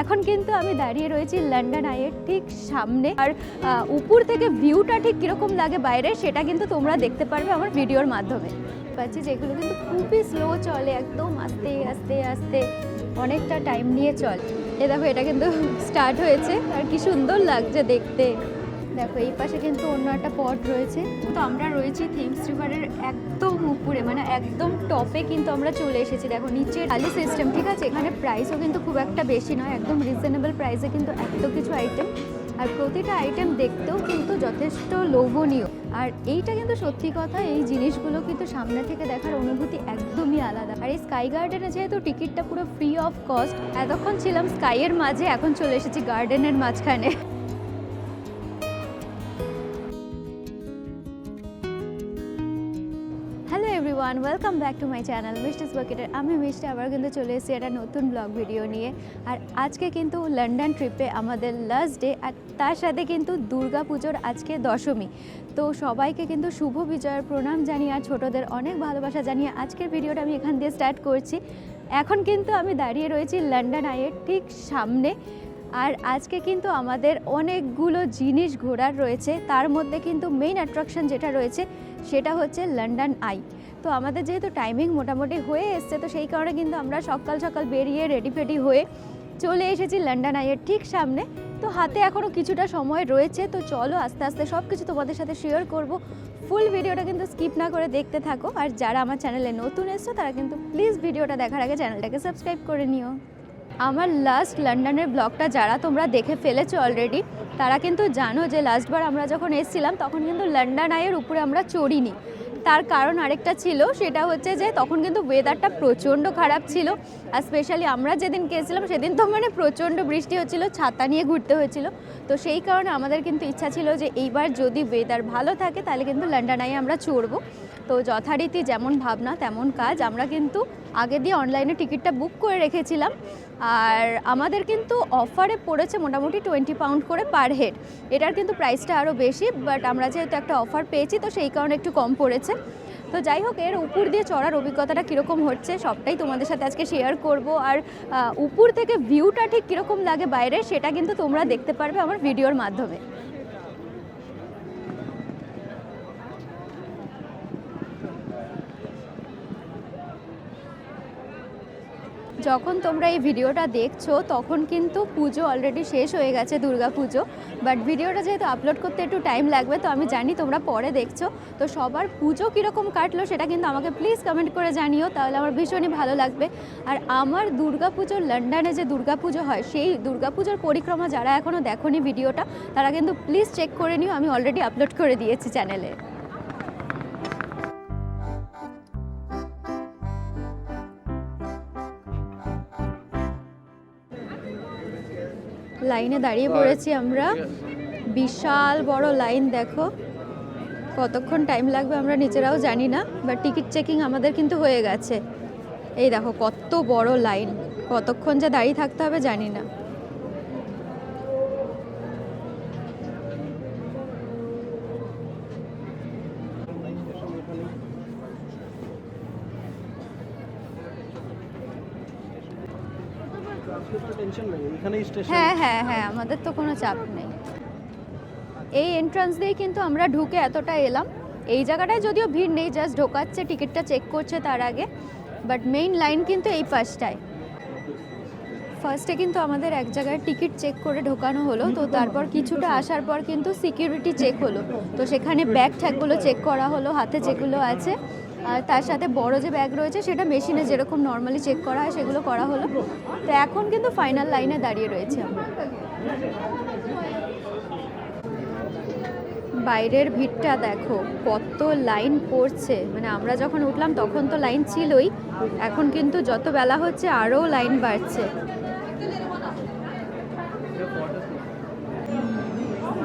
এখন কিন্তু আমি দাঁড়িয়ে রয়েছি লন্ডন আইয়ের ঠিক সামনে। আর উপর থেকে ভিউটা ঠিক কীরকম লাগে বাইরে সেটা কিন্তু তোমরা দেখতে পারবে আমার ভিডিওর মাধ্যমে। পাচ্ছি যেগুলো কিন্তু খুবই স্লো চলে, একদম আস্তে আস্তে আস্তে। অনেকটা টাইম নিয়ে চলে। এ দেখো, এটা কিন্তু স্টার্ট হয়েছে। আর কি সুন্দর লাগছে দেখতে। দেখো, এই পাশে কিন্তু অন্য একটা পট রয়েছে। তো আমরা রয়েছি থিমস রিভারের একদম উপরে মানে একদম টপে কিন্তু আমরা চলে এসেছি। দেখো নিচে খালি সিস্টেম ঠিক আছে? এখানে প্রাইসও কিন্তু খুব একটা বেশি নয়, একদম রিজনেবল প্রাইসে কিন্তু এত কিছু আইটেম আর প্রতিটা আইটেম দেখতেও কিন্তু যথেষ্ট লোভনীয়। আর এইটা কিন্তু সত্যি কথা, এই জিনিসগুলো কিন্তু সামনে থেকে দেখার অনুভূতি একদমই আলাদা। আর এই স্কাই গার্ডেনে যেহেতু টিকিটটা পুরো ফ্রি অফ কস্ট এতক্ষণ ছিলাম স্কাইয়ের মাঝে, এখন চলে এসেছি গার্ডেনের মাঝখানে। Hello everyone welcome back to my channel misters বাকেটের আমি মিষ্টি আবার কিন্তু চলে এসেছি একটা নতুন ব্লগ ভিডিও নিয়ে। আর আজকে কিন্তু লন্ডন ট্রিপে আমাদের লাস্ট ডে আর তার সাথে কিন্তু দুর্গা পুজোর আজকে দশমী। তো সবাইকে কিন্তু শুভ বিজয়ের প্রণাম জানিয়ে, আর ছোটোদের অনেক ভালোবাসা জানিয়ে আজকের ভিডিওটা আমি এখান দিয়ে স্টার্ট করছি। এখন কিন্তু আমি দাঁড়িয়ে রয়েছি লন্ডন আইয়ের ঠিক সামনে। আর আজকে কিন্তু আমাদের অনেকগুলো জিনিস ঘোরার রয়েছে। তার মধ্যে কিন্তু মেইন অ্যাট্রাকশন যেটা রয়েছে, সেটা হচ্ছে লন্ডন আই তো আমাদের যেহেতু টাইমিং মোটামুটি হয়ে এসছে, তো সেই কারণে কিন্তু আমরা সকাল সকাল বেরিয়ে রেডি ফেডি হয়ে চলে এসেছি লন্ডন আইয়ের ঠিক সামনে। তো হাতে এখনও কিছুটা সময় রয়েছে, তো চলো আস্তে আস্তে সব কিছু তোমাদের সাথে শেয়ার করব। ফুল ভিডিওটা কিন্তু স্কিপ না করে দেখতে থাকো। আর যারা আমার চ্যানেলে নতুন এসছো, তারা কিন্তু প্লিজ ভিডিওটা দেখার আগে চ্যানেলটাকে সাবস্ক্রাইব করে নিও। আমার লাস্ট লন্ডনের ব্লগটা যারা তোমরা দেখে ফেলেছো অলরেডি তারা কিন্তু জানো যে লাস্টবার আমরা যখন এসেছিলাম, তখন কিন্তু লন্ডন আইয়ের উপরে আমরা চড়িনি। তার কারণ আরেকটা ছিল, সেটা হচ্ছে যে তখন কিন্তু ওয়েদারটা প্রচণ্ড খারাপ ছিল, আর স্পেশালি আমরা যেদিন গিয়েছিলাম, সেদিন তো মানে প্রচণ্ড বৃষ্টি হচ্ছিল, ছাতা নিয়ে ঘুরতে হয়েছিল। তো সেই কারণে আমাদের কিন্তু ইচ্ছা ছিল যে এইবার যদি ওয়েদার ভালো থাকে, তাহলে কিন্তু লন্ডন আইয়ে আমরা চড়বো। তো যথারীতি যেমন ভাবনা, তেমন কাজ। আমরা কিন্তু আগে দিয়ে অনলাইনে টিকিটটা বুক করে রেখেছিলাম। আর আমাদের কিন্তু অফারে পড়েছে মোটামুটি টোয়েন্টি পাউন্ড করে পার হেড এটার কিন্তু প্রাইসটা আরও বেশি বাট আমরা যেহেতু একটা অফার পেয়েছি, তো সেই কারণে একটু কম পড়েছে। তো যাই হোক, এর উপর দিয়ে চড়ার অভিজ্ঞতাটা কীরকম হচ্ছে, সবটাই তোমাদের সাথে আজকে শেয়ার করব। আর উপর থেকে ভিউটা ঠিক কীরকম লাগে বাইরে, সেটা কিন্তু তোমরা দেখতে পারবে আমার ভিডিওর মাধ্যমে। যখন তোমরা এই ভিডিওটা দেখছ, তখন কিন্তু পুজো অলরেডি শেষ হয়ে গেছে, দুর্গা পুজো। বাট ভিডিওটা যেহেতু আপলোড করতে একটু টাইম লাগবে, তো আমি জানি তোমরা পরে দেখছ। তো সবার পুজো কীরকম কাটলো সেটা কিন্তু আমাকে প্লিজ কমেন্ট করে জানিও, তাহলে আমার ভীষণই ভালো লাগবে। আর আমার দুর্গা পুজো লন্ডনে যে দুর্গা পুজো হয়, সেই দুর্গা পুজোর পরিক্রমা যারা এখনও দেখোনি ভিডিওটা, তারা কিন্তু প্লিজ চেক করে নিও, আমি অলরেডি আপলোড করে দিয়েছি চ্যানেলে লাইনে দাঁড়িয়ে পড়েছি আমরা। বিশাল বড় লাইন, দেখো। কতক্ষণ টাইম লাগবে আমরা নিজেরাও জানি না বা টিকিট চেকিং আমাদের কিন্তু হয়ে গেছে। এই দেখো, কত বড় লাইন। কতক্ষণ যে দাঁড়িয়ে থাকতে হবে জানি না। হ্যাঁ হ্যাঁ হ্যাঁ আমাদের তো কোনো চাপ নেই। এই এন্ট্রান্স দিয়েই কিন্তু আমরা ঢুকে এতটা এলাম। এই জায়গাটায় যদিও ভিড় নেই জাস্ট ঢোকাচ্ছে টিকিটটা চেক করছে তার আগে বাট মেইন লাইন কিন্তু এই পাশটায়। ফার্স্টে কিন্তু আমাদের এক জায়গায় টিকিট চেক করে ঢোকানো হলো, তো তারপর কিছুটা আসার পর কিন্তু সিকিউরিটি চেক হলো। তো সেখানে ব্যাগ ট্যাগগুলো চেক করা হলো, হাতে যেগুলো আছে। তার সাথে বড় যে ব্যাগ রয়েছে, সেটা মেশিনে যেরকম নর্মালি চেক করা হয়, সেগুলো করা হলো। তো এখন কিন্তু ফাইনাল লাইনে দাঁড়িয়ে রয়েছে। বাইরের ভিড়টা দেখো, কত লাইন পড়ছে। মানে আমরা যখন উঠলাম, তখন তো লাইন ছিলই। এখন কিন্তু যত বেলা হচ্ছে, আরও লাইন বাড়ছে।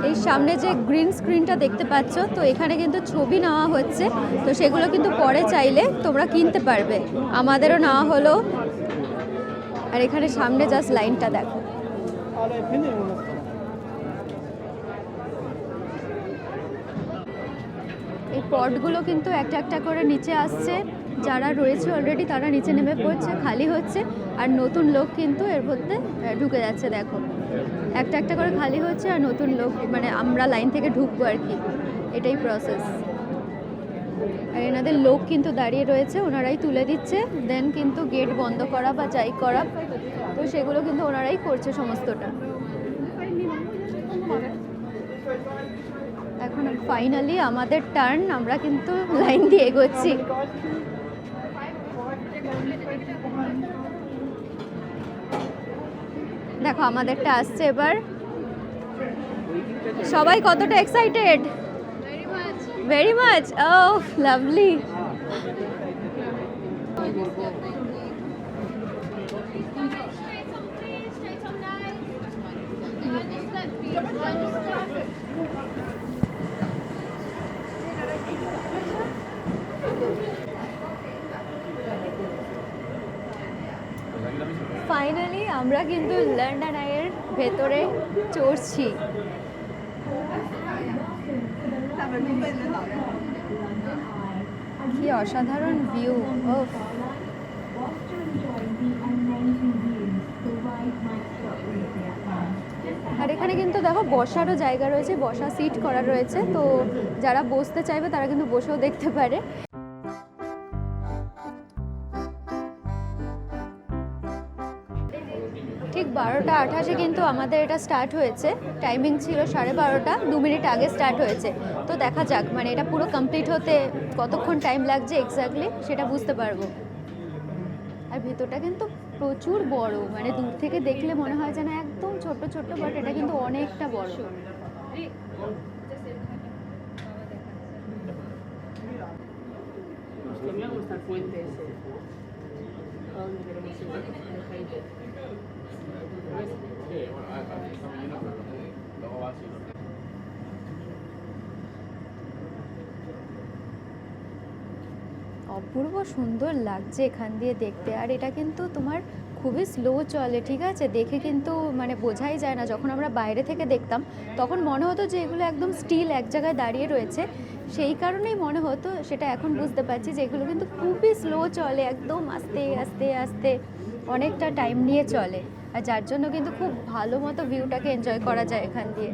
এই সামনে যে গ্রিন স্ক্রিনটা দেখতে পাচ্ছ, তো এখানে কিন্তু ছবি নেওয়া হচ্ছে। তো সেগুলো কিন্তু পরে চাইলে তোমরা কিনতে পারবে। আমাদেরও নেওয়া হলো। আর এখানে সামনে জাস্ট লাইনটা দেখো। এই পটগুলো কিন্তু একটা একটা করে নিচে আসছে। যারা রয়েছে অলরেডি তারা নিচে নেমে পড়ছে, খালি হচ্ছে, আর নতুন লোক কিন্তু এর মধ্যে ঢুকে যাচ্ছে, দেখো। একটা একটা করে খালি হচ্ছে আর নতুন লোক মানে আমরা লাইন থেকে ঢুকবো আর কি। এটাই প্রসেস আর এনাদের লোক কিন্তু দাঁড়িয়ে রয়েছে, ওনারাই তুলে দিচ্ছে দেন কিন্তু গেট বন্ধ করা বা যাই করা, তো সেগুলো কিন্তু ওনারাই করছে সমস্তটা। এখন ফাইনালি আমাদের টার্ন আমরা কিন্তু লাইন দিয়ে এগোচ্ছি। দেখো আমাদেরটা আসছে এবার। সবাই কতটা এক্সাইটেড ভেরি মাচ ও লাভলি ফাইনালি আমরা কিন্তু লন্ডন আইয়ের ভেতরে চড়ছি। কি অসাধারণ ভিউ আর এখানে কিন্তু দেখো বসারও জায়গা রয়েছে, বসা সিট করা রয়েছে, তো যারা বসতে চাইবে তারা কিন্তু বসেও দেখতে পারে। ঠিক বারোটা আঠাশে কিন্তু আমাদের এটা স্টার্ট হয়েছে টাইমিং ছিল সাড়ে বারোটা, দু মিনিট আগে স্টার্ট হয়েছে তো দেখা যাক মানে এটা পুরো কমপ্লিট হতে কতক্ষণ টাইম লাগছে এক্স্যাক্টলি সেটা বুঝতে পারব আর ভেতরটা কিন্তু প্রচুর বড় মানে দূর থেকে দেখলে মনে হয় যেন একদম ছোট ছোট বাট এটা কিন্তু অনেকটা বড় ese. ¿A dónde queremos ir? অপূর্ব সুন্দর লাগছে এখান দিয়ে দেখতে। আর এটা কিন্তু তোমার খুবই স্লো চলে, ঠিক আছে? দেখে কিন্তু মানে বোঝাই যায় না। যখন আমরা বাইরে থেকে দেখতাম, তখন মনে হতো যে এগুলো একদম স্টিল এক জায়গায় দাঁড়িয়ে রয়েছে। সেই কারণেই মনে হতো, সেটা এখন বুঝতে পারছি যে এগুলো কিন্তু খুবই স্লো চলে, একদম আস্তে আস্তে আস্তে। অনেকটা টাইম নিয়ে চলে। আর যার জন্য কিন্তু খুব ভালো মতো ভিউটাকে এনজয় করা যায় এখান দিয়ে।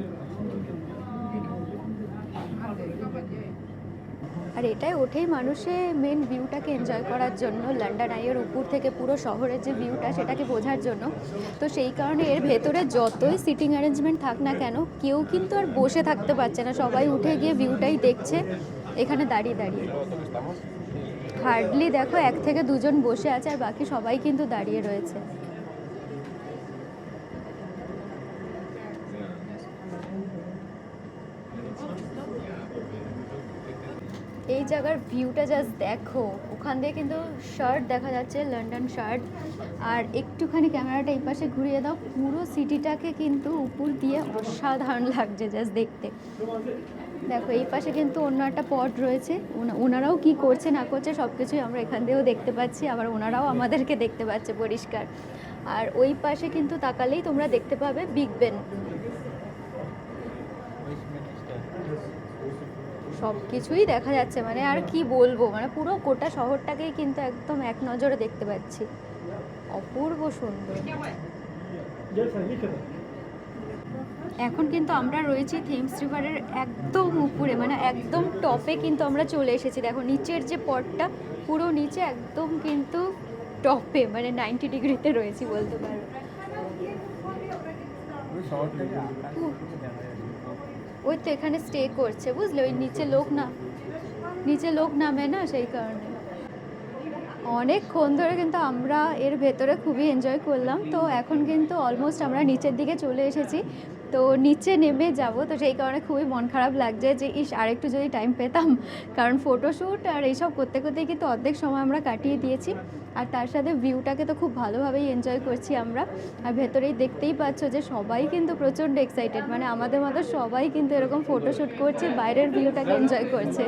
আর এটাই ওঠেই মানুষে মেন ভিউটাকে এনজয় করার জন্য। লন্ডন আইয়ের উপর থেকে পুরো শহরের যে ভিউটা সেটাকে বোঝার জন্য। তো সেই কারণে এর ভেতরে যতই সিটিং অ্যারেঞ্জমেন্ট থাক না কেন, কেউ কিন্তু আর বসে থাকতে পারছে না। সবাই উঠে গিয়ে ভিউটাই দেখছে। এখানে দাঁড়িয়ে দাঁড়িয়ে। হার্ডলি দেখো, এক থেকে দুজন বসে আছে আর বাকি সবাই কিন্তু দাঁড়িয়ে রয়েছে। এই জায়গার ভিউটা জাস্ট দেখো। ওখান দিয়ে কিন্তু শার্ট দেখা যাচ্ছে লন্ডন শার্ট আর একটুখানি ক্যামেরাটা এই পাশে ঘুরিয়ে দাও। পুরো সিটিটাকে কিন্তু উপর দিয়ে অসাধারণ লাগছে জাস্ট দেখতে। দেখো, এই পাশে কিন্তু অন্য একটা পট রয়েছে। ওনারাও কি করছে, না করছে সব কিছুই আমরা এখান দিয়েও দেখতে পাচ্ছি। আবার ওনারাও আমাদেরকে দেখতে পাচ্ছে পরিষ্কার। আর ওই পাশে কিন্তু তাকালেই তোমরা দেখতে পাবে বিগ বেন সব কিছুই দেখা যাচ্ছে মানে আর কি বলব মানে পুরো গোটা শহরটাকেই কিন্তু একদম এক নজরে দেখতে পাচ্ছি। অপূর্ব সুন্দর। এখন কিন্তু আমরা রয়েছি থেমস রিভারের একদম উপরে মানে একদম টপে কিন্তু আমরা চলে এসেছি। দেখো, নিচের যে পটটা পুরো নিচে একদম কিন্তু টপে মানে নাইনটি ডিগ্রিতে রয়েছি বলতে পারো। ওই তো এখানে স্টে করছে, বুঝলে? ওই নিচে লোক না, নিচে লোক নামে না সেই কারণে। অনেকক্ষণ ধরে কিন্তু আমরা এর ভেতরে খুবই এনজয় করলাম। তো এখন কিন্তু অলমোস্ট আমরা নিচের দিকে চলে এসেছি। তো নিচে নেমে যাব। তো সেই কারণে খুবই মন খারাপ লাগছে যে, ইস, আরেকটু যদি টাইম পেতাম। কারণ ফটোশ্যুট আর এইসব করতে করতে কিন্তু অর্ধেক সময় আমরা কাটিয়ে দিয়েছি। আর তার সাথে ভিউটাকে তো খুব ভালোভাবেই এনজয় করছি আমরা। আর ভেতরেই দেখতেই পাচ্ছ যে, সবাই কিন্তু প্রচণ্ড এক্সাইটেড মানে আমাদের মতো সবাই কিন্তু এরকম ফটোশ্যুট করছে, বাইরের ভিউটাকে এনজয় করছে।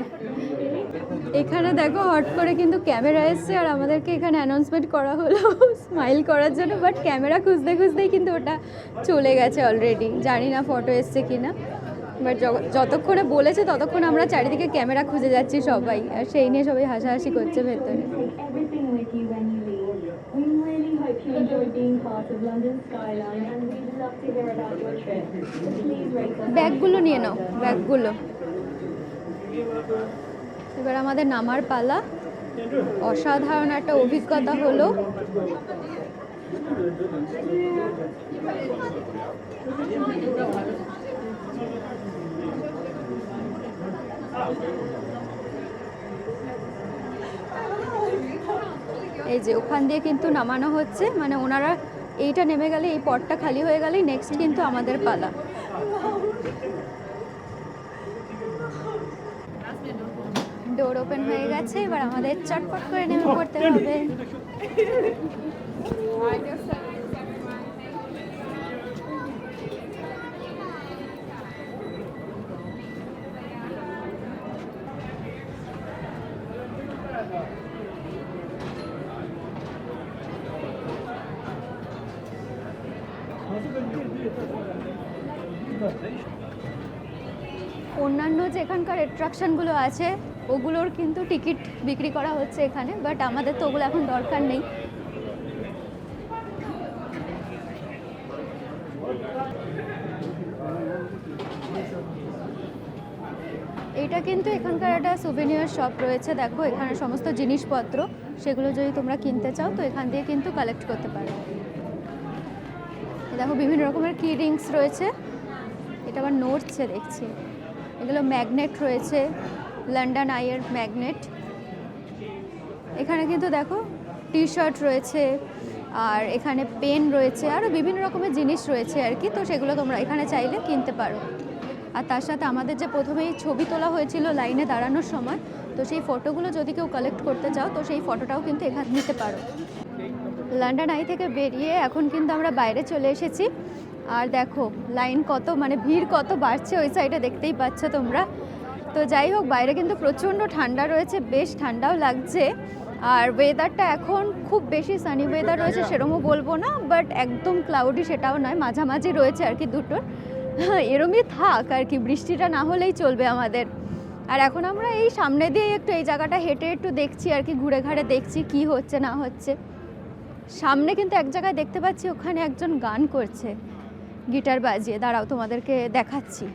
এখানে দেখো, হট করে কিন্তু ক্যামেরা এসছে আর আমাদেরকে এখানে অ্যানাউন্সমেন্ট করা হলো। স্মাইল করার জন্য বাট ক্যামেরা খুঁজতে খুঁজতেই কিন্তু ওটা চলে গেছে অলরেডি জানি না ফটো এসছে কিনা বাট যতক্ষণে বলেছে ততক্ষণ আমরা চারিদিকে ক্যামেরা খুঁজে যাচ্ছি সবাই আর সেই নিয়ে সবাই হাসাহাসি করছে ভেতরে। ব্যাগগুলো নিয়ে নাও ব্যাগগুলো। এবার আমাদের নামার পালা। অসাধারণ একটা অভিজ্ঞতা হলো। এই যে ওখান দিয়ে কিন্তু নামানো হচ্ছে মানে ওনারা এইটা নেমে গেলে, এই পটটা খালি হয়ে গেলেই নেক্সট কিন্তু আমাদের পালা। ডোর ওপেন হয়ে গেছে, এবার আমাদের চটপট করে নেমে পড়তে হবে অন্যান্য যে এখানকার অ্যাট্রাকশনগুলো আছে, ওগুলোর কিন্তু টিকিট বিক্রি করা হচ্ছে এখানে বাট আমাদের তো ওগুলো এখন দরকার নেই। এটা কিন্তু এখানকার একটা সুভেনিয়ার শপ রয়েছে, দেখো এখানে সমস্ত জিনিসপত্র, সেগুলো যদি তোমরা কিনতে চাও, তো এখান দিয়ে কিন্তু কালেক্ট করতে পারো। দেখো বিভিন্ন রকমের কি রিংস রয়েছে, এটা আবার নড়ছে দেখছি। এগুলো ম্যাগনেট রয়েছে লন্ডন আইয়ের ম্যাগনেট। এখানে কিন্তু দেখো টি শার্ট রয়েছে, আর এখানে পেন রয়েছে আরও বিভিন্ন রকমের জিনিস রয়েছে আর কি, তো সেগুলো তোমরা এখানে চাইলে কিনতে পারো। আর তার সাথে আমাদের যে প্রথমেই ছবি তোলা হয়েছিল লাইনে দাঁড়ানোর সময়, তো সেই ফটোগুলো যদি কেউ কালেক্ট করতে চাও, তো সেই ফটোটাও কিন্তু এখানে, নিতে পারো। লন্ডন আই থেকে বেরিয়ে এখন কিন্তু আমরা বাইরে চলে এসেছি। আর দেখো লাইন কত মানে ভিড় কত বাড়ছে ওই সাইডে দেখতেই পাচ্ছ তোমরা। তো যাই হোক বাইরে কিন্তু প্রচণ্ড ঠান্ডা রয়েছে বেশ ঠান্ডাও লাগছে। আর ওয়েদারটা এখন খুব বেশি সানি ওয়েদার রয়েছে সেরমও বলব না বাট একদম ক্লাউডি সেটাও নয় মাঝামাঝি রয়েছে আর কি দুটোর। এরমই থাক আর কি বৃষ্টিটা না হলেই চলবে আমাদের। আর এখন আমরা এই সামনে দিয়ে একটু এই জায়গাটা হেঁটে একটু দেখছি আর কি ঘুরে ঘাড়ে দেখছি কি হচ্ছে না হচ্ছে। সামনে কিন্তু এক জায়গায় দেখতে পাচ্ছি ওখানে একজন গান করছে। গিটার বাজিয়ে, দাঁড়াও তোমাদেরকে দেখাচ্ছি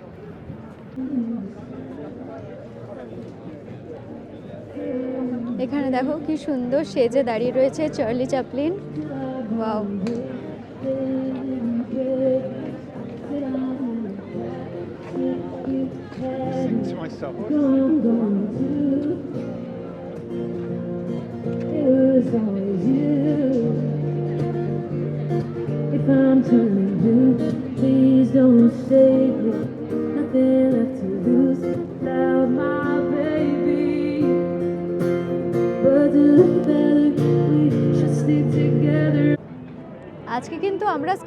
এখানে দেখো কি সুন্দর সেজে দাঁড়িয়ে রয়েছে Charlie Chaplin to. If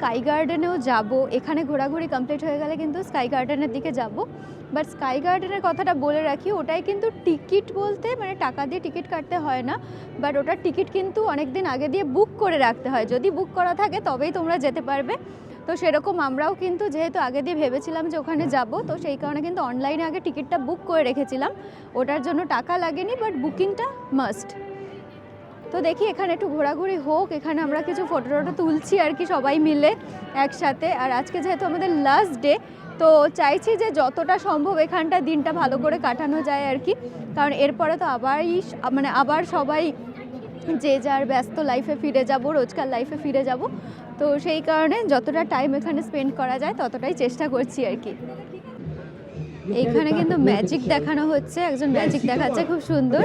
sky গার্ডেনেও যাব। এখানে ঘোরাঘুরি কমপ্লিট হয়ে গেলে কিন্তু স্কাই গার্ডেনের দিকে যাব। বাট স্কাই গার্ডেনের কথাটা বলে রাখি, ওটাই কিন্তু টিকিট বলতে মানে টাকা দিয়ে টিকিট কাটতে হয় না। বাট ওটার টিকিট কিন্তু অনেক দিন আগে দিয়ে বুক করে রাখতে হয়। যদি বুক করা থাকে তবেই তোমরা যেতে পারবে। তো সেরকম আমরাও কিন্তু যেহেতু আগে দিয়ে ভেবেছিলাম যে ওখানে যাব, তো সেই কারণে কিন্তু অনলাইনে আগে টিকিটটা বুক করে রেখেছিলাম। ওটার জন্য টাকা লাগেনি বাট বুকিংটা মাস্ট তো দেখি এখানে একটু ঘোরাঘুরি হোক, এখানে আমরা কিছু ফটো টটো তুলছি আর কি সবাই মিলে একসাথে। আর আজকে যেহেতু আমাদের লাস্ট ডে তো চাইছি যে যতটা সম্ভব এখানটা দিনটা ভালো করে কাটানো যায় আর কি। কারণ এরপরে তো আবারই মানে আবার সবাই যে যার ব্যস্ত লাইফে ফিরে যাব, রোজকার লাইফে ফিরে যাব। তো সেই কারণে যতটা টাইম এখানে স্পেন্ড করা যায়, ততটাই চেষ্টা করছি আর কি। এইখানে কিন্তু ম্যাজিক দেখানো হচ্ছে একজন ম্যাজিক দেখাচ্ছে খুব সুন্দর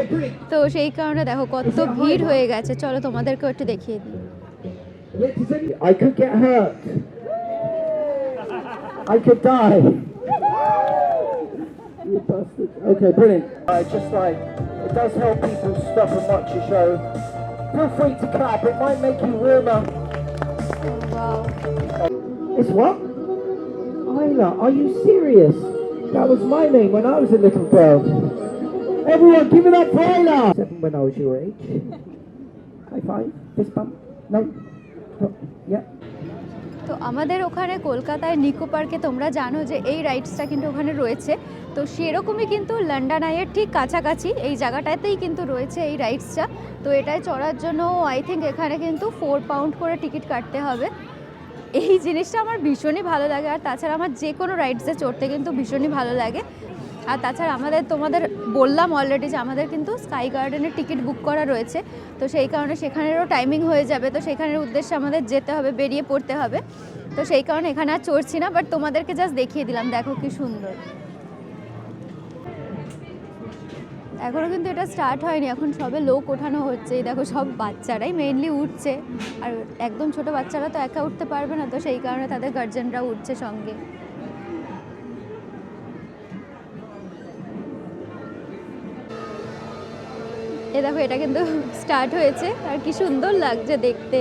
তো সেই কারণে দেখো কত ভিড় হয়ে গেছে চলো তোমাদেরকেও একটু দেখিয়ে দিই I could get hurt. I could die. You bastard. Okay, brilliant. Uh, just like, it does help people stop and watch your show. Feel free to clap, it might make you warmer. Oh, Wow. It's what? Isla, are you serious? That was my name when I was a little girl. Everyone, give it up for Isla! Seven when I was your age. High five, fist bump. No. Oh, Yeah. তো আমাদের ওখানে কলকাতায় নিকো পার্কে তোমরা জানো যে এই রাইডসটা কিন্তু ওখানে রয়েছে তো সেরকমই কিন্তু লন্ডন আইয়ের ঠিক কাছাকাছি এই জায়গাটাতেই কিন্তু রয়েছে এই রাইডসটা তো এটায় চড়ার জন্য আই থিঙ্ক এখানে কিন্তু ফোর পাউন্ড করে টিকিট কাটতে হবে এই জিনিসটা আমার ভীষণই ভালো লাগে, আর তাছাড়া আমার যে কোনো রাইডসে চড়তে কিন্তু ভীষণই ভালো লাগে। আর তাছাড়া আমাদের, তোমাদের বললাম অলরেডি যে আমাদের কিন্তু স্কাই গার্ডেনের টিকিট বুক করা রয়েছে। তো সেই কারণে সেখানেরও টাইমিং হয়ে যাবে। তো সেখানের উদ্দেশ্যে আমাদের যেতে হবে, বেরিয়ে পড়তে হবে। তো সেই কারণে এখানে আর চড়ছি না বাট তোমাদেরকে জাস্ট দেখিয়ে দিলাম। দেখো কি সুন্দর। এখনও কিন্তু এটা স্টার্ট হয়নি, এখন সবে লোক ওঠানো হচ্ছে। এই দেখো সব বাচ্চারাই মেইনলি উঠছে। আর একদম ছোট বাচ্চারা তো একা উঠতে পারবে না, তো সেই কারণে তাদের গার্জেনরা উঠছে সঙ্গে। এ দেখো, এটা কিন্তু স্টার্ট হয়েছে। আর কি সুন্দর লাগছে দেখতে।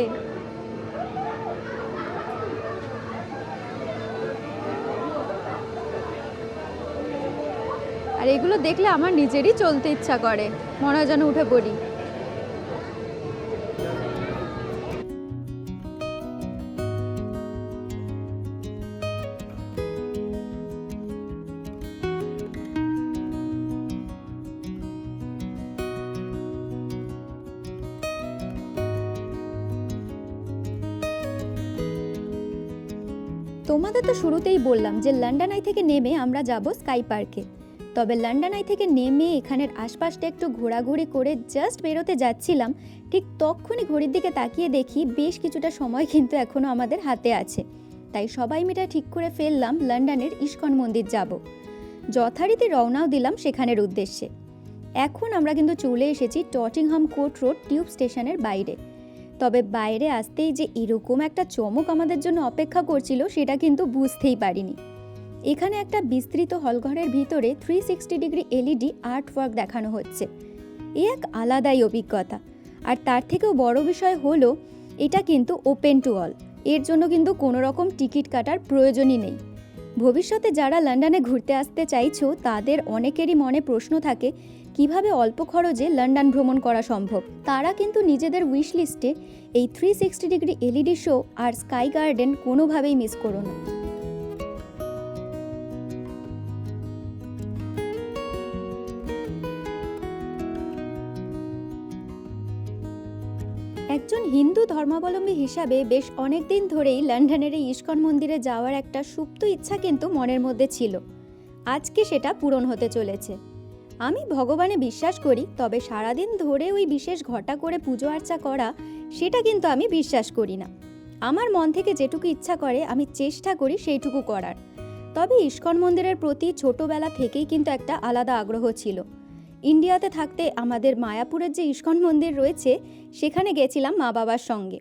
আর এগুলো দেখলে আমার নিজেরই চলতে ইচ্ছা করে। মনে হয় যেন উঠে পড়ি। তোমাদের তো শুরুতেই বললাম যে লন্ডন আই থেকে নেমে আমরা যাব স্কাই পার্কে। তবে লন্ডন আই থেকে নেমে এখানের আশপাশটা একটু ঘোরাঘুরি করে জাস্ট বেরোতে যাচ্ছিলাম, ঠিক তখনই ঘড়ির দিকে তাকিয়ে দেখি বেশ কিছুটা সময় কিন্তু এখনও আমাদের হাতে আছে। তাই সবাই মিলে ঠিক করে ফেললাম লন্ডনের ইস্কন মন্দির যাব। যথারীতি রওনাও দিলাম সেখানের উদ্দেশ্যে। এখন আমরা কিন্তু চলে এসেছি টটিংহাম কোর্ট রোড টিউব স্টেশনের বাইরে। তবে বাইরে আসতেই যে এরকম একটা চমক আমাদের জন্য অপেক্ষা করছিল সেটা কিন্তু বুঝতেই পারিনি। এখানে একটা বিস্তৃত হলঘরের ভিতরে three sixty degree LED art work দেখানো হচ্ছে। এ এক আলাদাই অভিজ্ঞতা। আর তার থেকেও বড় বিষয় হলো, এটা কিন্তু ওপেন টু অল এর জন্য কিন্তু কোনো রকম টিকিট কাটার প্রয়োজনই নেই। ভবিষ্যতে যারা লন্ডনে ঘুরতে আসতে চাইছো, তাদের অনেকেরই মনে প্রশ্ন থাকে, কীভাবে অল্প খরচে লন্ডন ভ্রমণ করা সম্ভব? তারা কিন্তু নিজেদের উইশ লিস্টে এই three sixty degree LED show আর স্কাই গার্ডেন কোনোভাবেই মিস করো না। একজন হিন্দু ধর্মাবলম্বী হিসাবে বেশ অনেক দিন ধরেই লন্ডনের এই ইস্কন মন্দিরে যাওয়ার একটা সুপ্ত ইচ্ছা কিন্তু মনের মধ্যে ছিল। আজকে সেটা পূরণ হতে চলেছে। আমি ভগবানে বিশ্বাস করি, তবে সারাদিন ধরে ওই বিশেষ ঘটা করে পুজো আর্চা করা, সেটা কিন্তু আমি বিশ্বাস করি না। আমার মন থেকে যেটুকু ইচ্ছা করে, আমি চেষ্টা করি সেইটুকু করার। তবে ইস্কন মন্দিরের প্রতি ছোটবেলা থেকেই কিন্তু একটা আলাদা আগ্রহ ছিল। ইন্ডিয়াতে থাকতে আমাদের মায়াপুরের যে ইস্কন মন্দির রয়েছে, সেখানে গেছিলাম মা বাবার সঙ্গে।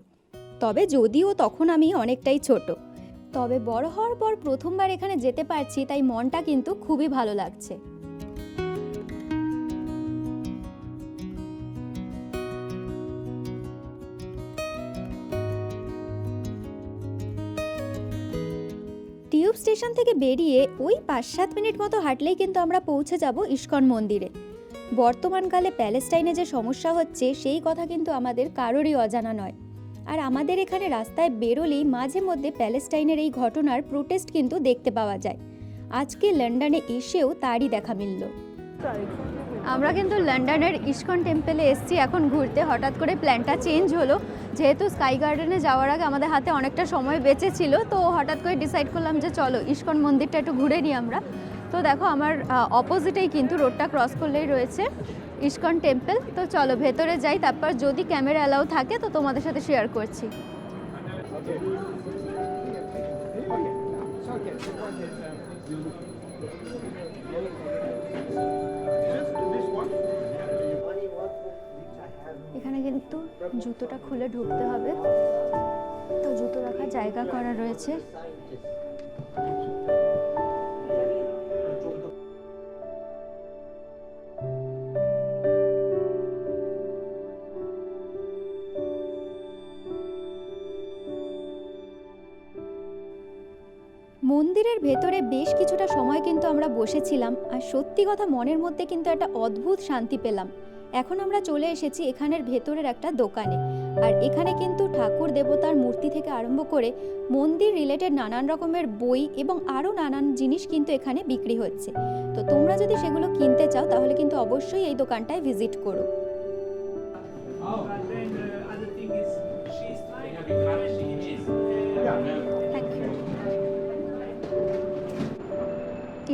তবে যদিও তখন আমি অনেকটাই ছোট, তবে বড় হওয়ার পর প্রথমবার এখানে যেতে পারছি, তাই মনটা কিন্তু খুবই ভালো লাগছে। টিউব স্টেশন থেকে বেরিয়ে ওই পাঁচ সাত মিনিট মতো হাঁটলেই কিন্তু আমরা পৌঁছে যাব ইস্কন মন্দিরে। বর্তমানকালে প্যালেস্টাইনে যে সমস্যা হচ্ছে, সেই কথা কিন্তু আমাদের কারোরই অজানা নয়। আর আমাদের এখানে রাস্তায় বেরোলেই মাঝে মধ্যে প্যালেস্টাইনের এই ঘটনার প্রোটেস্ট কিন্তু দেখতে পাওয়া যায়। আজকে লন্ডনে এসেও তারই দেখা মিলল। আমরা কিন্তু লন্ডনের ইস্কন টেম্পলে এসেছি, এখন ঘুরতে। হঠাৎ করে প্ল্যানটা চেঞ্জ হলো। যেহেতু স্কাই গার্ডেনে যাওয়ার আগে আমাদের হাতে অনেকটা সময় বেঁচে ছিল, তো হঠাৎ করে ডিসাইড করলাম যে চলো ইস্কন মন্দিরটা একটু ঘুরে নিই আমরা। তো দেখো, আমার অপোজিটেই কিন্তু রোডটা ক্রস করলেই রয়েছে, ইস্কন টেম্পল তো চলো, ভেতরে যাই, তারপর যদি ক্যামেরা অ্যালাউ থাকে, তো তোমাদের সাথে শেয়ার করছি। এখানে কিন্তু জুতোটা খুলে ঢুকতে হবে। তো জুতো রাখার জায়গা করা রয়েছে। মন্দিরের ভেতরে বেশ কিছুটা সময় কিন্তু আমরা বসেছিলাম আর সত্যি কথা মনের মধ্যে কিন্তু একটা অদ্ভুত শান্তি পেলাম। এখন আমরা চলে এসেছি এখানের ভেতরের একটা দোকানে। আর এখানে কিন্তু ঠাকুর দেবতার মূর্তি থেকে আরম্ভ করে মন্দির রিলেটেড নানান রকমের বই এবং আরও নানান জিনিস কিন্তু এখানে বিক্রি হচ্ছে। তো তোমরা যদি সেগুলো কিনতে চাও তাহলে কিন্তু অবশ্যই এই দোকানটায় ভিজিট করো। Oh, and then, uh, other thing is, Thank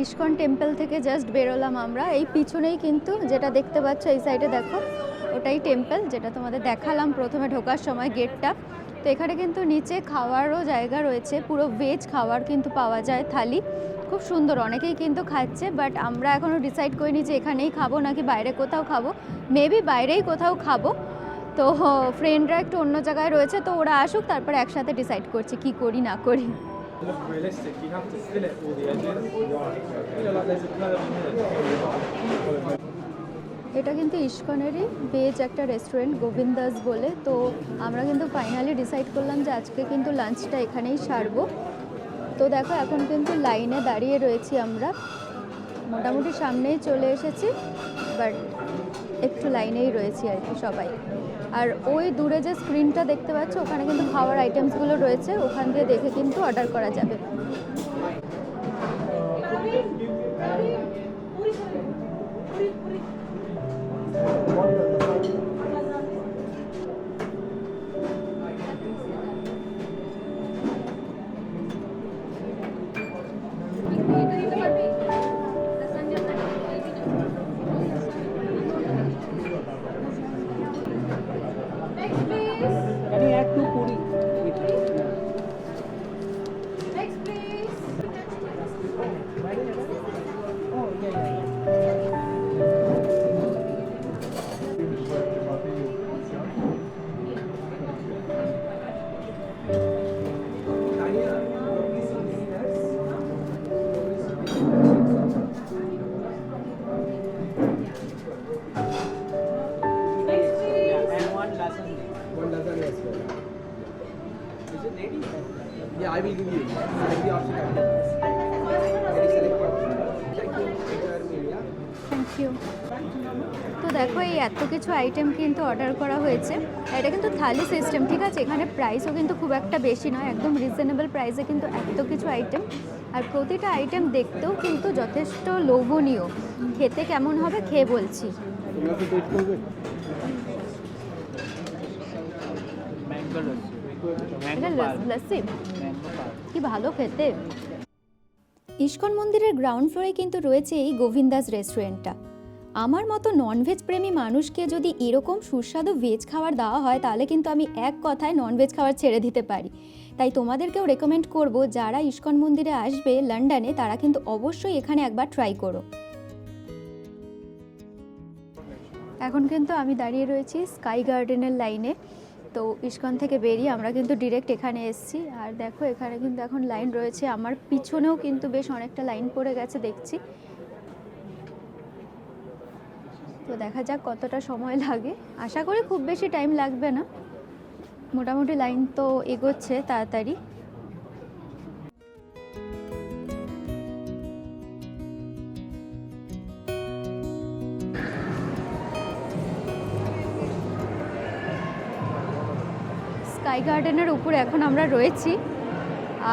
ISKCON temple থেকে জাস্ট বেরোলাম আমরা। এই পিছনেই কিন্তু যেটা দেখতে পাচ্ছ, এই সাইডে দেখো, ওটাই টেম্পল যেটা তোমাদের দেখালাম প্রথমে ঢোকার সময় গেটটা তো এখানে কিন্তু নিচে খাওয়ারও জায়গা রয়েছে, পুরো ভেজ খাবার কিন্তু পাওয়া যায় থালি। খুব সুন্দর, অনেকেই কিন্তু খাচ্ছে বাট আমরা এখনও ডিসাইড করিনি যে এখানেই খাব নাকি বাইরে কোথাও খাব। মেবি বাইরেই কোথাও খাব। তো ফ্রেন্ডরা একটু অন্য জায়গায় রয়েছে, তো ওরা আসুক, তারপরে একসাথে ডিসাইড করছি কি করি, না করি। Look realistic. You have to fill it all the edges. You know, like there's a curve in here. এটা কিন্তু ইস্কনেরই বেজ একটা রেস্টুরেন্ট গোবিন্দাস বলে তো আমরা কিন্তু ফাইনালি ডিসাইড করলাম যে আজকে কিন্তু লাঞ্চটা এখানেই সারবো তো দেখো এখন কিন্তু লাইনে দাঁড়িয়ে রয়েছি আমরা মোটামুটি সামনেই চলে এসেছি বাট একটু লাইনেই রয়েছি আর কি সবাই আর ওই দূরে যে স্ক্রিনটা দেখতে পাচ্ছ, ওখানে কিন্তু খাওয়ার আইটেমসগুলো রয়েছে, ওখান দিয়ে দেখে কিন্তু অর্ডার করা যাবে। কিন্তু অর্ডার করা হয়েছে। এটা কিন্তু থালি সিস্টেম ঠিক আছে? এখানে প্রাইসও কিন্তু খুব একটা বেশি নয়, একদম রিজনেবল প্রাইসে কিন্তু এত কিছু আইটেম আর প্রতিটা আইটেম দেখতেও কিন্তু যথেষ্ট লোভনীয়। খেতে কেমন হবে খেয়ে বলছি। কি ভালো খেতে। ইস্কন মন্দিরের গ্রাউন্ড ফ্লোরে কিন্তু রয়েছে এই গোবিন্দাস রেস্টুরেন্টটা আমার মতো ননভেজ প্রেমী মানুষকে যদি এরকম সুস্বাদু ভেজ খাবার দেওয়া হয়, তাহলে কিন্তু আমি এক কথায় ননভেজ খাবার ছেড়ে দিতে পারি। তাই তোমাদেরকেও রেকমেন্ড করব, যারা ইস্কন মন্দিরে আসবে লন্ডনে তারা কিন্তু অবশ্যই এখানে একবার ট্রাই করো। এখন কিন্তু আমি দাঁড়িয়ে রয়েছি স্কাই গার্ডেনের লাইনে তো ইস্কন থেকে বেরিয়ে আমরা কিন্তু ডিরেক্ট এখানে এসেছি। আর দেখো, এখানে কিন্তু এখন লাইন রয়েছে। আমার পিছনেও কিন্তু বেশ অনেকটা লাইন পড়ে গেছে, দেখছি। তো দেখা যাক কতটা সময় লাগে। আশা করি খুব বেশি টাইম লাগবে না। মোটামুটি লাইন তো এগোচ্ছে তাড়াতাড়ি। স্কাই গার্ডেনের উপরে এখন আমরা রয়েছি।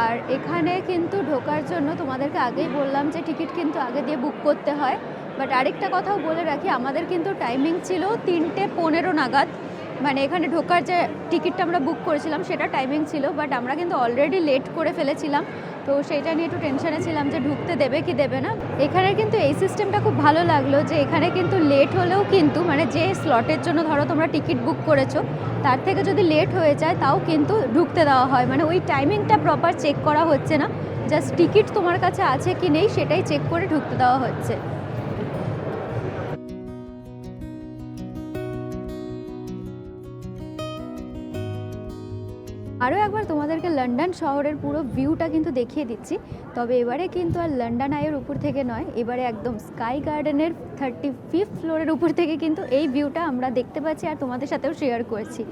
আর এখানে কিন্তু ঢোকার জন্য তোমাদেরকে আগেই বললাম যে টিকিট কিন্তু আগে দিয়ে বুক করতে হয়। বাট আরেকটা কথাও বলে রাখি, আমাদের কিন্তু টাইমিং ছিল তিনটে পনেরো নাগাদ। মানে এখানে ঢোকার যে টিকিটটা আমরা বুক করেছিলাম, সেটা টাইমিং ছিল বাট আমরা কিন্তু অলরেডি লেট করে ফেলেছিলাম। তো সেইটা নিয়ে একটু টেনশনে ছিলাম যে ঢুকতে দেবে কি দেবে না। এখানে কিন্তু এই সিস্টেমটা খুব ভালো লাগল যে এখানে কিন্তু লেট হলেও কিন্তু মানে যে স্লটের জন্য ধরো তোমরা টিকিট বুক করেছ, তার থেকে যদি লেট হয়ে যায়, তাও কিন্তু ঢুকতে দেওয়া হয়। মানে ওই টাইমিংটা প্রপার চেক করা হচ্ছে না। জাস্ট টিকিট তোমার কাছে আছে কি নেই, সেটাই চেক করে ঢুকতে দেওয়া হচ্ছে। আরও একবার তোমাদেরকে লন্ডন শহরের পুরো ভিউটা কিন্তু দেখিয়ে দিচ্ছি। তবে এবারে কিন্তু আর লন্ডন আইয়ের উপর থেকে নয়, এবারে একদম স্কাই গার্ডেনের থার্টি ফিফথ ফ্লোরের উপর থেকে কিন্তু এই ভিউটা আমরা দেখতে পাচ্ছি আর তোমাদের সাথেও শেয়ার করেছি।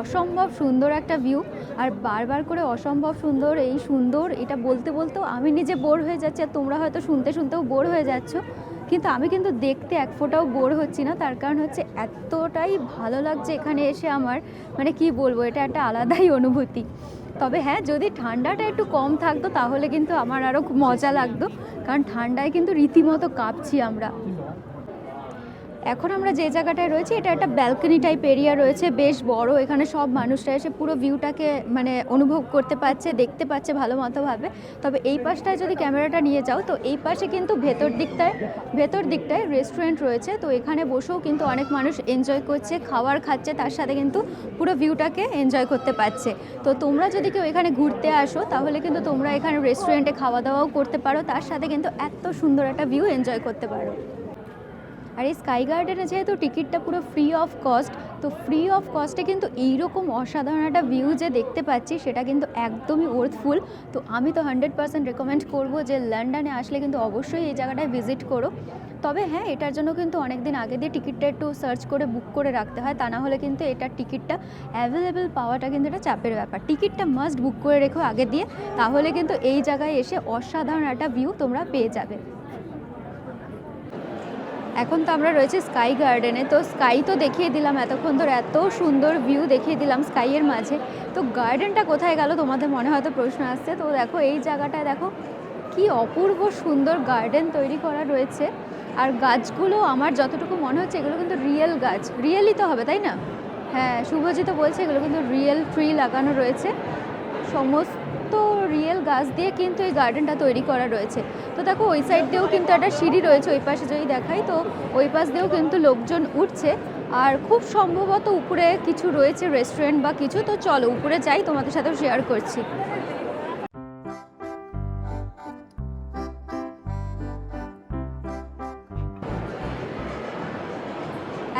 অসম্ভব সুন্দর একটা ভিউ আর বারবার করে অসম্ভব সুন্দর, এই সুন্দর, এটা বলতে বলতেও আমি নিজে বোর হয়ে যাচ্ছি আর তোমরা হয়তো শুনতে শুনতেও বোর হয়ে যাচ্ছ। কিন্তু আমি কিন্তু দেখতে এক ফোঁটাও বোর হচ্ছি না। তার কারণ হচ্ছে এতটাই ভালো লাগছে এখানে এসে আমার। মানে কি বলব, এটা একটা আলাদাই অনুভূতি। তবে হ্যাঁ যদি ঠান্ডাটা একটু কম থাকতো তাহলে কিন্তু আমার আরও মজা লাগতো। কারণ ঠান্ডায় কিন্তু রীতিমতো কাঁপছি আমরা। এখন আমরা যে জায়গাটায় রয়েছি, এটা একটা ব্যালকনি টাইপ এরিয়া রয়েছে, বেশ বড়। এখানে সব মানুষরা এসে পুরো ভিউটাকে মানে অনুভব করতে পারছে, দেখতে পাচ্ছে ভালো মতোভাবে। তবে এই পাশটায় যদি ক্যামেরাটা নিয়ে যাও, তো এই পাশে কিন্তু ভেতর দিকটায় ভেতর দিকটায় রেস্টুরেন্ট রয়েছে। তো এখানে বসেও কিন্তু অনেক মানুষ এনজয় করছে খাবার খাচ্ছে, তার সাথে কিন্তু পুরো ভিউটাকে এনজয় করতে পারছে। তো তোমরা যদি কেউ এখানে ঘুরতে আসো, তাহলে কিন্তু তোমরা এখানে রেস্টুরেন্টে খাওয়া দাওয়াও করতে পারো, তার সাথে কিন্তু এত সুন্দর একটা ভিউ এনজয় করতে পারো। আর এই স্কাই গার্ডেনে যেহেতু টিকিটটা পুরো ফ্রি অফ কস্ট তো ফ্রি অফ কস্টে কিন্তু এইরকম অসাধারণ একটা ভিউ যে দেখতে পাচ্ছি, সেটা কিন্তু একদমই ওর্থফুল তো আমি তো হান্ড্রেড পার্সেন্ট রেকমেন্ড করব যে লন্ডনে আসলে কিন্তু অবশ্যই এই জায়গাটায় ভিজিট করো। তবে হ্যাঁ এটার জন্য কিন্তু অনেক দিন আগে দিয়ে টিকিটটা একটু সার্চ করে বুক করে রাখতে হয়, তা না হলে কিন্তু এটার টিকিটটা অ্যাভেলেবেল পাওয়াটা কিন্তু একটা চাপের ব্যাপার। টিকিটটা মাস্ট বুক করে রেখো আগে দিয়ে, তাহলে কিন্তু এই জায়গায় এসে অসাধারণ একটা ভিউ তোমরা পেয়ে যাবে। এখন তো আমরা রয়েছে স্কাই গার্ডেনে। তো স্কাই তো দেখিয়ে দিলাম এতক্ষণ ধরে, এত সুন্দর ভিউ দেখিয়ে দিলাম স্কাইয়ের মাঝে। তো গার্ডেনটা কোথায় গেল তোমাদের মনে হয়তো প্রশ্ন আসছে। তো দেখো, এই জায়গাটায় দেখো, কি অপূর্ব সুন্দর গার্ডেন তৈরি করা রয়েছে। আর গাছগুলো আমার যতটুকু মনে হচ্ছে, এগুলো কিন্তু রিয়েল গাছ। রিয়েলই তো হবে, তাই না? হ্যাঁ শুভজিৎ বলছে এগুলো কিন্তু রিয়েল ট্রি লাগানো রয়েছে। সমস্ত রিয়েল গাছ দিয়ে কিন্তু এই গার্ডেনটা তৈরি করা রয়েছে। তো দেখো, ওই সাইড দিয়েও কিন্তু একটা সিঁড়ি রয়েছে, ওই পাশে যদি দেখাই, তো ওই পাশ দিয়েও কিন্তু লোকজন উঠছে। আর খুব সম্ভবত উপরে কিছু রয়েছে রেস্টুরেন্ট বা কিছু, তো চলো, উপরে যাই, তোমাদের সাথেও শেয়ার করছি।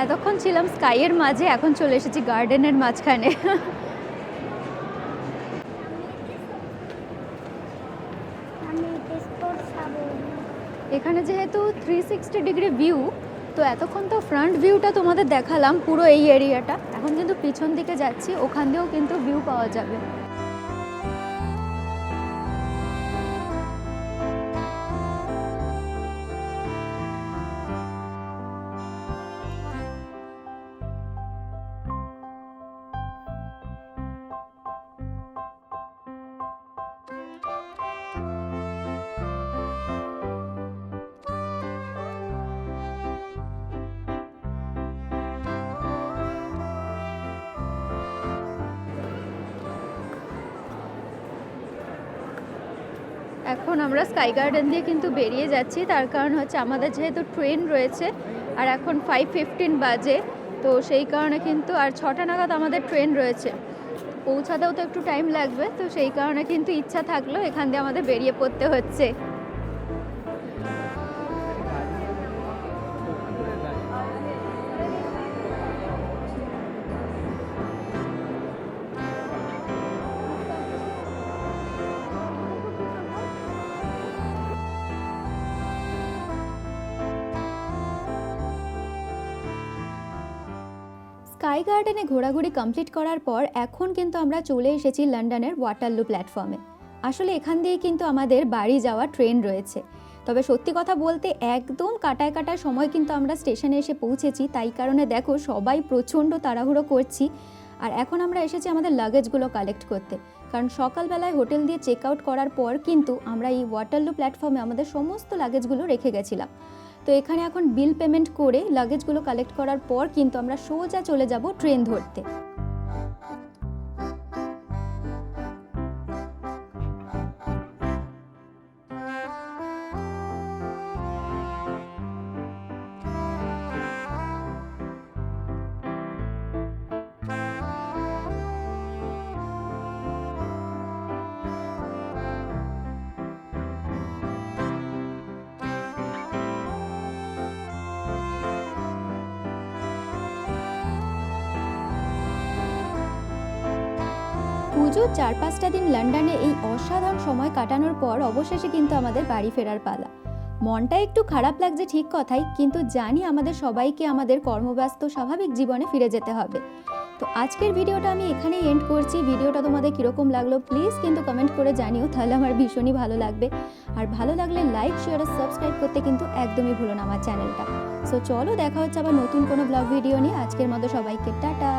এতক্ষণ ছিলাম স্কাইয়ের মাঝে, এখন চলে এসেছি গার্ডেনের মাঝখানে। এখানে যেহেতু থ্রি সিক্সটি ডিগ্রি ভিউ তো এতক্ষণ তো ফ্রন্ট ভিউটা তোমাদের দেখালাম পুরো এই এরিয়াটা এখন কিন্তু পিছন দিকে যাচ্ছি, ওখান দিয়েও কিন্তু ভিউ পাওয়া যাবে। এখন আমরা স্কাই গার্ডেন দিয়ে কিন্তু বেরিয়ে যাচ্ছি। তার কারণ হচ্ছে আমাদের যেহেতু ট্রেন রয়েছে আর এখন ফাইভ ফিফটিন বাজে, তো সেই কারণে কিন্তু আর ছটা নাগাদ আমাদের ট্রেন রয়েছে। পৌঁছাতেও তো একটু টাইম লাগবে, তো সেই কারণে কিন্তু ইচ্ছা থাকল এখান দিয়ে আমাদের বেরিয়ে পড়তে হচ্ছে। স্কাই গার্ডেনে ঘোরাঘুরি কমপ্লিট করার পর এখন কিন্তু আমরা চলে এসেছি লন্ডনের ওয়াটারলু প্ল্যাটফর্মে আসলে এখান দিয়ে কিন্তু আমাদের বাড়ি যাওয়া ট্রেন রয়েছে। তবে সত্যি কথা বলতে একদম কাটায় কাটায় সময় কিন্তু আমরা স্টেশনে এসে পৌঁছেছি, তাই কারণে দেখো সবাই প্রচণ্ড তাড়াহুড়ো করছি। আর এখন আমরা এসেছি আমাদের লাগেজগুলো কালেক্ট করতে। কারণ সকালবেলায় হোটেল দিয়ে চেক আউট করার পর কিন্তু আমরা এই ওয়াটারলু প্ল্যাটফর্মে আমাদের সমস্ত লাগেজগুলো রেখে গেছিলাম। তো এখানে এখন বিল পেমেন্ট করে লাগেজগুলো কালেক্ট করার পর কিন্তু আমরা সোজা চলে যাব ট্রেন ধরতে। পুজোর চার পাঁচটা দিন লন্ডনে এই অসাধারণ সময় কাটানোর পর অবশেষে কিন্তু আমাদের বাড়ি ফেরার পালা। মনটা একটু খারাপ লাগছে ঠিক কথাই, কিন্তু জানি আমাদের সবাইকে আমাদের কর্মব্যস্ত স্বাভাবিক জীবনে ফিরে যেতে হবে। তো আজকের ভিডিওটা আমি এখানেই এন্ড করছি। ভিডিওটা তোমাদের কীরকম লাগল প্লিজ কিন্তু কমেন্ট করে জানিও, তাহলে আমার ভীষণই ভালো লাগবে। আর ভালো লাগলে লাইক শেয়ার আর সাবস্ক্রাইব করতে কিন্তু একদমই ভুলো না আমার চ্যানেলটা সো চলো দেখা হচ্ছে আবার নতুন কোনো ব্লগ ভিডিও নিয়ে। আজকের মতো সবাইকে টাটা।